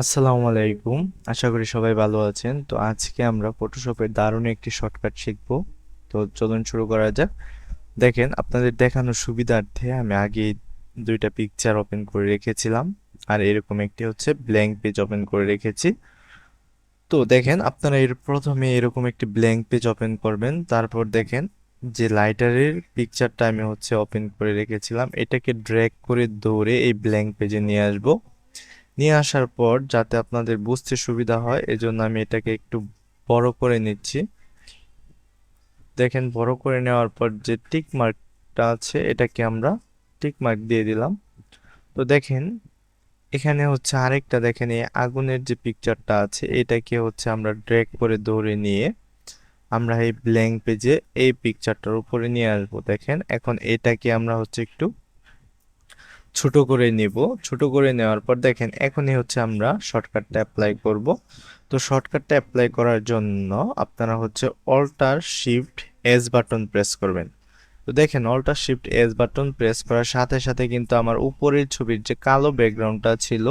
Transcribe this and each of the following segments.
আসসালামু আলাইকুম। আশা করি সবাই ভালো আছেন। তো আজকে আমরা ফটোশপের দারুণ একটি শর্টকাট শিখব। তো চলুন শুরু করা যাক। দেখেন, আপনাদের দেখানোর সুবিধার্থে আমি আগে দুইটা পিকচার ওপেন করে রেখেছিলাম। আর এরকম একটি হচ্ছে ব্ল্যাঙ্ক পেজ ওপেন করে রেখেছি। তো দেখেন, আপনারা এর প্রথমে এরকম একটি ব্ল্যাঙ্ক পেজ ওপেন করবেন। তারপর দেখেন, যে লাইটারের পিকচারটা আমি হচ্ছে ওপেন করে রেখেছিলাম। এটাকে ড্র্যাগ করে দৌড়ে এই ব্ল্যাঙ্ক পেজে নিয়ে আসব। নিয়ে আসার পর যাতে আপনাদের বুঝতে সুবিধা হয়, এজন্য আমি এটাকে একটু বড় করে নিচ্ছি। দেখেন, বড় করে নেওয়ার পর যে টিক মার্কটা আছে, এটাকে আমরা টিক মার্ক দিয়ে দিলাম। তো দেখেন, এখানে হচ্ছে আরেকটা দেখেন, এই আগুনের যে পিকচারটা আছে, এটাকে হচ্ছে আমরা ড্র্যাগ করে ধরে নিয়ে আমরা এই ব্ল্যাঙ্ক পেজে এই পিকচারটার উপরে নিয়ে আসব। দেখেন, এখন এটাকে আমরা হচ্ছে একটু ছোট করে নিব। ছোট করে নেওয়ার পর দেখেন, এখনই হচ্ছে আমরা শর্টকাটটা অ্যাপ্লাই করব। তো শর্টকাটটা অ্যাপ্লাই করার জন্য আপনারা হচ্ছে alt shift S button press করবেন। তো দেখেন alt shift S button press করার সাথে সাথে কিন্তু আমার উপরের ছবির যে কালো ব্যাকগ্রাউন্ডটা ছিল,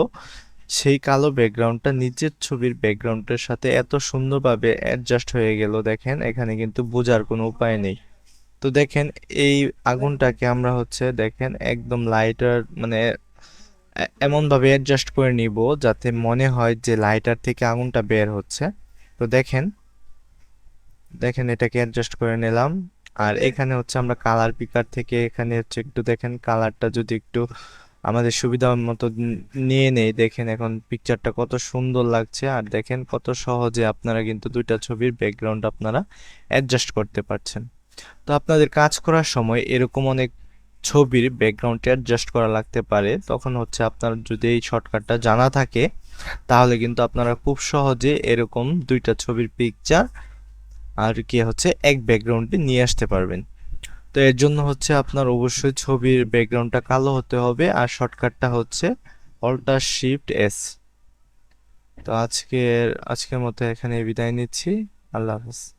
সেই কালো ব্যাকগ্রাউন্ডটা নিচের ছবির ব্যাকগ্রাউন্ডের সাথে এত সুন্দরভাবে অ্যাডজাস্ট হয়ে গেল দেখেন, এখানে কিন্তু বোঝার কোনো উপায় নেই। তো দেখেন, এই আগুনটাকে আমরা হচ্ছে দেখেন একদম লাইটার মানে এমনভাবে অ্যাডজাস্ট করে নিব যাতে মনে হয় যে লাইটার থেকে আগুনটা বের হচ্ছে। তো দেখেন দেখেন এটাকে অ্যাডজাস্ট করে নিলাম। আর এখানে হচ্ছে আমরা কালার পিকার থেকে এখানে হচ্ছে একটু দেখেন কালারটা যদি একটু আমাদের সুবিধা মতো নিয়ে নেই, দেখেন এখন পিকচারটা কত সুন্দর লাগছে। আর দেখেন কত সহজে আপনারা কিন্তু দুইটা ছবির ব্যাকগ্রাউন্ড আপনারা অ্যাডজাস্ট করতে পারছেন। তো আপনাদের কাজ করার সময় এরকম অনেক ছবির ব্যাকগ্রাউন্ড অ্যাডজাস্ট করা লাগতে পারে। তখন হচ্ছে আপনার যদি এই শর্টকাটটা জানা থাকে, তাহলে কিন্তু আপনারা খুব সহজে এরকম দুইটা ছবির পিকচার আর কি হচ্ছে এক ব্যাকগ্রাউন্ডে নিয়ে আসতে পারবেন। তো এর জন্য হচ্ছে আপনার অবশ্যই ছবির ব্যাকগ্রাউন্ডটা কালো হতে হবে আর শর্টকাটটা হচ্ছে অল্টার শিফট এস তো আজকের আজকের মতো এখানে বিদায় নিচ্ছি। আল্লাহ হাফেজ।